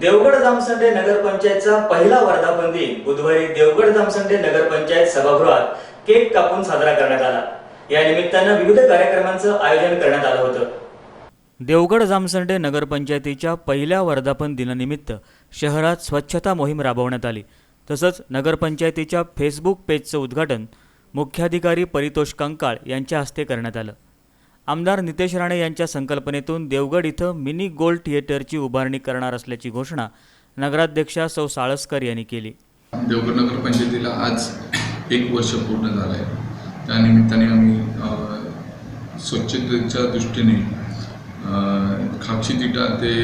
देवगड जामसंडे नगरपंचायतचा पहिला वर्धापन दिन बुधवारी देवगड जामसंडे नगरपंचायत सभागृहात केक कापून साजरा करण्यात आला. या निमित्तानं विविध कार्यक्रमांचं आयोजन करण्यात आलं होतं. देवगड जामसंडे नगरपंचायतीच्या पहिल्या वर्धापन दिनानिमित्त शहरात स्वच्छता मोहीम राबवण्यात आली. तसंच नगरपंचायतीच्या फेसबुक पेजचं उद्घाटन मुख्याधिकारी परितोष कंकाळ यांच्या हस्ते करण्यात आलं. आमदार नितेश राणे यांच्या संकल्पनेतून देवगड इथं मिनी गोल्ड थिएटरची उभारणी करणार असल्याची घोषणा नगराध्यक्षा सौ साळसकर यांनी केली. देवगड नगरपंचायतीला आज एक वर्ष पूर्ण झालं आहे त्यानिमित्ताने आम्ही स्वच्छतेच्या दृष्टीने खापशी तिटा ते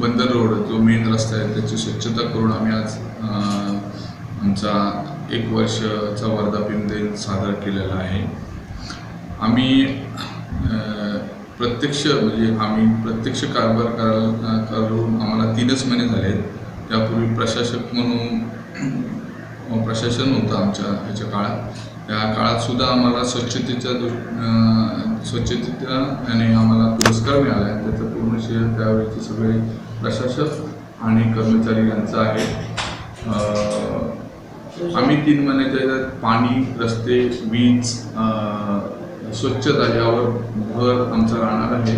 बंदर रोड जो मेन रस्ता आहे त्याची स्वच्छता करून आम्ही आज आमचा एक वर्षाचा वर्धापिन दिन साजरा केलेला आहे. आम्ही प्रत्यक्ष म्हणजे आम्ही प्रत्यक्ष कारभार करायला करून आम्हाला तीनच महिने झाले आहेत त्यापूर्वी प्रशासक म्हणून प्रशासन होतं आमच्या ह्याच्या काळात. त्या काळातसुद्धा आम्हाला स्वच्छतेच्या दृ स्वच्छतेच्या आणि आम्हाला पुरस्कार मिळाला आहे त्याचं पूर्ण श्रेय त्यावेळेचे सगळे प्रशासक आणि कर्मचारी यांचं आहे. आम्ही तीन महिन्याच्या पाणी रस्ते वीज स्वच्छता यावर भर आमचा राहणार आहे.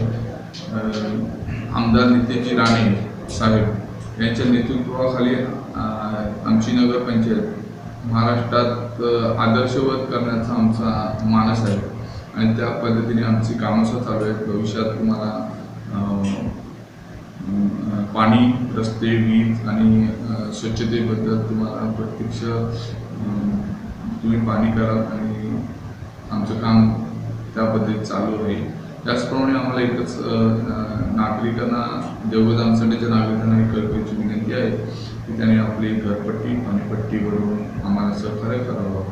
आमदार नितीनजी राणे साहेब यांच्या नेतृत्वाखाली आमची नगरपंचायत महाराष्ट्रात आदर्शवत करण्याचा आमचा मानस आहे. आणि त्या पद्धतीने आमची कामंसुद्धा चालू आहेत. भविष्यात तुम्हाला पाणी रस्ते वीज आणि स्वच्छतेबद्दल तुम्हाला प्रत्यक्ष तुम्ही पाणी कराल आणि त्या चालू आहे त्याचप्रमाणे आम्हाला एकच अं, अं, नागरिकांना देवगदामसंडेच्या नागरिकांना एक कल्पेची विनंती आहे की त्यांनी आपली घरपट्टी पाणीपट्टीवरून आम्हाला सहकार्य करावं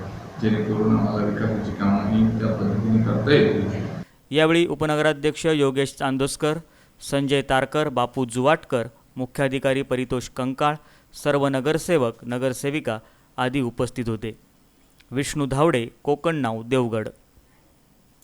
जेणेकरून आम्हाला विकासाची कामंही त्या पद्धतीने करता येतील. यावेळी उपनगराध्यक्ष योगेश चांदोसकर संजय तारकर बापू जुवाटकर मुख्याधिकारी परितोष कंकाळ सर्व नगरसेवक नगरसेविका आदी उपस्थित होते. विष्णू धावडे कोकण नाव देवगड.